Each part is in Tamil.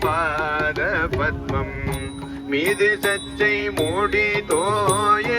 பாத பத்மம் மீது சச்சை மூடி தோய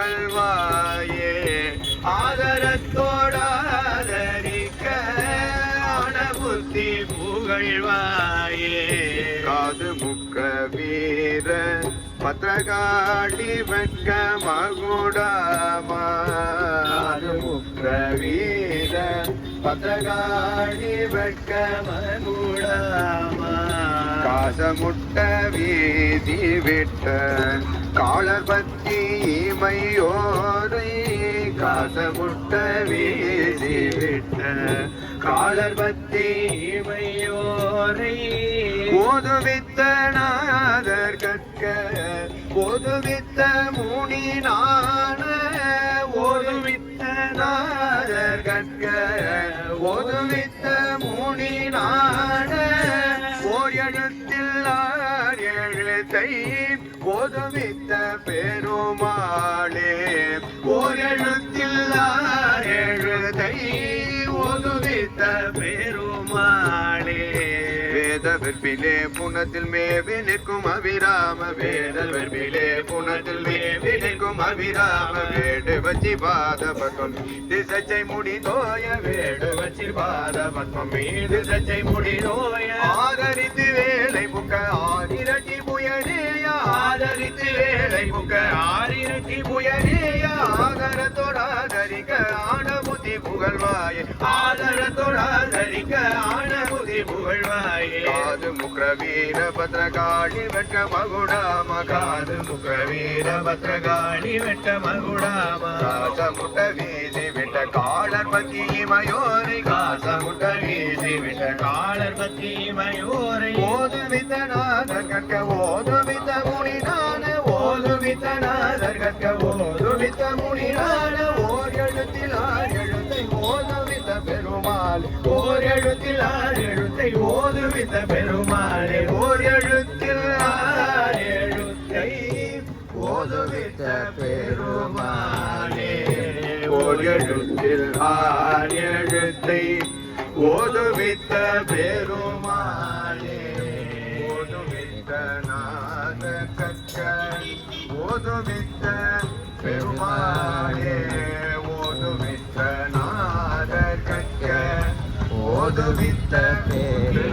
புகழ்வாயே. ஆதரத்தோடாதரிக்க ஆன புத்தி புகழ்வாயே. காது முக்க வீர பத்திரகாளி வெட்க மகுடாமா. முக்க வீர பத்திரகாளி வெட்க மகுடாமா. காசமுட்ட வீதி விட்ட காலபத்தி மையோரை காசமுட்ட வீசி விட்ட காலபத்தி மையோரை ஓதுவித்த நாதர் கற்க ஓதுவித்த முனி நான ஓதுவித்த நாதர் கற்க ஓதுவித்த முனி நான ஓர் எழுத்தில் ஆர் எழுத்தை ஓதுவித்த பெருமாளே ஓர் எழுத்தில் எழுதை எழுத்தை ஓதுவித்த பெருமாளே. வேத வெற்பிலே புனத்தில் மேவி நிற்கும் அபிராம வேத வெற்பிலே புனத்தில் மேவி நிற்கும் அபிராம வேடு வச்சி பாத பத்மம் திசை முடி தோய வேடு வச்சி பாத பத்மம் மீது சச்சை முடி தோய. ஆதரித்து வேலை புக்க ஆதிரட்டி ஆதரித்து வேலை புக்க ஆதிரட்டி புயனேய ஆதரத்தோடாதரிக்க ஆன புத்தி புகழ்வாயே. ஆதரத்தோடாதரிக்க ஆன புத்தி புகழ்வாயே. காது முக்ர வீர பத்ரகாளி வெட்ட மகுடாம. காது முக்ர வீர பத்ரகாளி வெட்ட மகுடாம. காச முட்ட வீசி விட்ட காளர் பத்தி மயோரை காச முட்ட வீசி விட்ட காளர் பத்தி மயோரை ஓது வித்தநாதர் கற்க ஓது பெருமாள் ஓர் எழுத்தில் ஆர் எழுத்தை ஓதுவித்த பெருமாளே ஓர் எழுத்தில் ஆர் எழுத்தை ஓதுவித்த பெருமாளே. ஓர் எழுத்தில் ஆர் எழுத்தை ஓதுவித்த பெருமாளே. ஓதுவித்த நாத கற்க ஓதுவித்த பெருமாளே. கவித்த பேரே